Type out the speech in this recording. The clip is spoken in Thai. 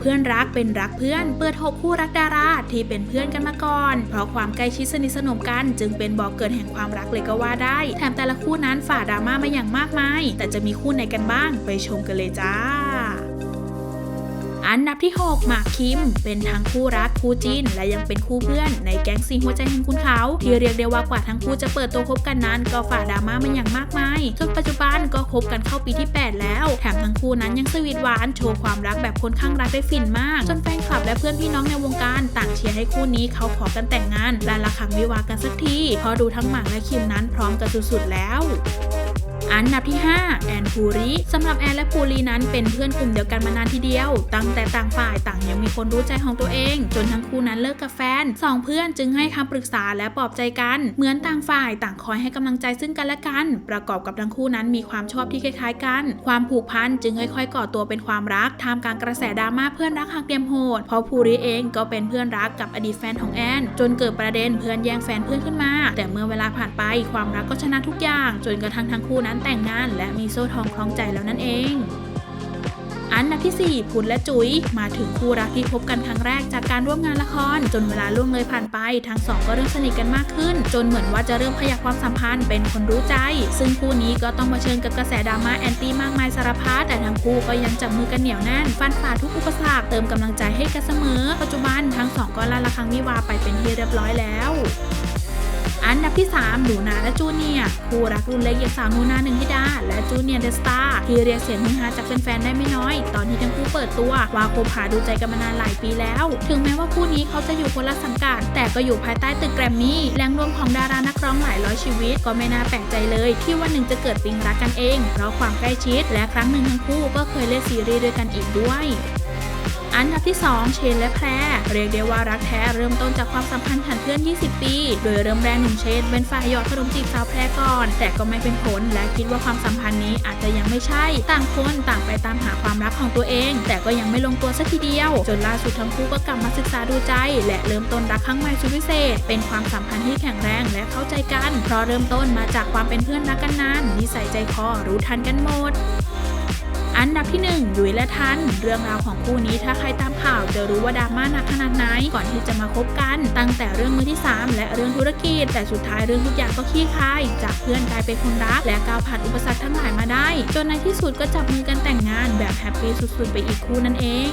เพื่อนรักเป็นรักเพื่อน เปิดหกคู่รักดาราที่เป็นเพื่อนกันมาก่อน เพราะความใกล้ชิดสนิทสนมกัน จึงเป็นบ่อกเกิดแห่งความรักเลยก็ว่าได้ แถมแต่ละคู่นั้นฝ่าดราม่ามาอย่างมากมาย แต่จะมีคู่ไหนกันบ้าง ไปชมกันเลยจ้า อันดับที่ 6 หมากคิม เป็นทั้งคู่รักคู่จิ้น และยังเป็นคู่เพื่อนในแก๊งซีหัวใจแห่งคุณเขา ที่เรียกได้ว่ากว่าทั้งคู่จะเปิดตัวคบกันนั้น ก็ฝ่าดราม่ามาอย่างมากมายจนปัจจุบันก็คบกันเข้าปีที่ 8 แล้ว แถมทั้งคู่นั้นยังสวีทหวานโชว์ความรักแบบคนข้างรักได้ฟินมาก จนแฟนคลับและเพื่อนพี่น้องในวงการต่างเชียร์ให้คู่นี้เขาขอกันแต่งงานและละครั้งวิวากันสักทีเพราะดูทั้งหมากและคิมนั้นพร้อมกันสุดๆแล้ว อันดับที่ 5 แอนภูริสำหรับแอนและภูรินั้นเป็นเพื่อนกลุ่มเดียวกันมานานทีเดียว ตั้งแต่ต่างฝ่ายต่างยังมีคนรู้ใจของตัวเอง จนทั้งคู่นั้นเลิกกับแฟนสองเพื่อนจึงให้คำปรึกษาและปลอบใจกัน เหมือนต่างฝ่ายต่างคอยให้กำลังใจซึ่งกันและกัน ประกอบกับทั้งคู่นั้นมีความชอบที่คล้ายๆกัน ความผูกพันจึงค่อยๆก่อตัวเป็นความรักท่ามกลางกระแสดราม่าเพื่อนรักหักเดียมโหดเพราะภูริเองก็เป็นเพื่อนรักกับอดีตแฟนของแอน จนเกิดประเด็นเพื่อนแย่งแฟนเพื่อนขึ้นมา แต่เมื่อเวลาผ่านไปความรักก็ชนะทุกอย่าง จนกระทั่งทั้งคู่นั้นแต่งงานและมีโซ่ทองคล้องใจแล้วนั่นเอง อันดับที่ 4 พุนและจุ๋ย มาถึงคู่รักที่พบกันครั้งแรกจากการร่วมงานละคร จนเวลาล่วงเลยผ่านไป ทั้งสองก็เริ่มสนิทกันมากขึ้น จนเหมือนว่าจะเริ่มขยับความสัมพันธ์เป็นคนรู้ใจ ซึ่งคู่นี้ก็ต้องมาเชิญกับกระแสดราม่าแอนตี้มากมายสารพัดแต่ทั้งคู่ก็ยังจับมือกันเหนียวแน่นฟันฝ่าทุกอุปสรรคเติมกำลังใจให้กันเสมอ ปัจจุบันทั้งสองก็ลาละครั้งวิวาไปเป็นที่เรียบร้อยแล้ว อันดับที่ 3 หนูนาและจูเนียร์คู่รักรุ่นเล็กอย่างสาวหนูนาหนึ่งธิดา และจูเนียร์เดอะสตาร์ที่เรียกเสียงฮือฮาจากแฟนๆได้ไม่น้อย ตอนที่ทั้งคู่เปิดตัวว่าคบหาดูใจกันมานานหลายปีแล้ว ถึงแม้ว่าคู่นี้เขาจะอยู่คนละสังกัดแต่ก็อยู่ภายใต้ตึกแกรมมี่แหล่งรวมของดารานักร้องหลายร้อยชีวิต ก็ไม่น่าแปลกใจเลย ที่วันหนึ่งจะเกิดปิงรักกันเองเพราะความใกล้ชิด และครั้งหนึ่งทั้งคู่ก็เคยเล่นซีรีส์ด้วยกันอีกด้วย อันดับที่ 2 เชนและแพรเรียกได้ว่ารักแท้เริ่มต้นจากความสัมพันธ์ผ่านเพื่อน 20 ปี โดยเริ่มแรกหนุ่มเชนเป็นฝ่ายหยอดขนมจีบสาวแพรก่อน แต่ก็ไม่เป็นผลและคิดว่าความสัมพันธ์นี้อาจจะยังไม่ใช่ ต่างคนต่างไปตามหาความรักของตัวเอง แต่ก็ยังไม่ลงตัวสักทีเดียว จนล่าสุดทั้งคู่ก็กลับมาศึกษาดูใจ และเริ่มต้นรักครั้งใหม่สุดพิเศษ เป็นความสัมพันธ์ที่แข็งแรงและเข้าใจกัน เพราะเริ่มต้นมาจากความเป็นเพื่อนรักกันนานนิสัยใจคอรู้ทันกันหมด อันดับที่1ยุ้ยและทัน เรื่องราวของคู่นี้ถ้าใครตามข่าวจะรู้ว่าดราม่าหนักขนาดไหนก่อนที่จะมาคบกัน ตั้งแต่เรื่องมือที่ 3 และเรื่องธุรกิจ แต่สุดท้ายเรื่องทุกอย่างก็คลี่คลายจากเพื่อนกลายเป็นคนรัก และก้าวผ่านอุปสรรคทั้งหลายมาได้ จนในที่สุดก็จับมือกันแต่งงานแบบแฮปปี้สุดๆ ไปอีกคู่นั่นเอง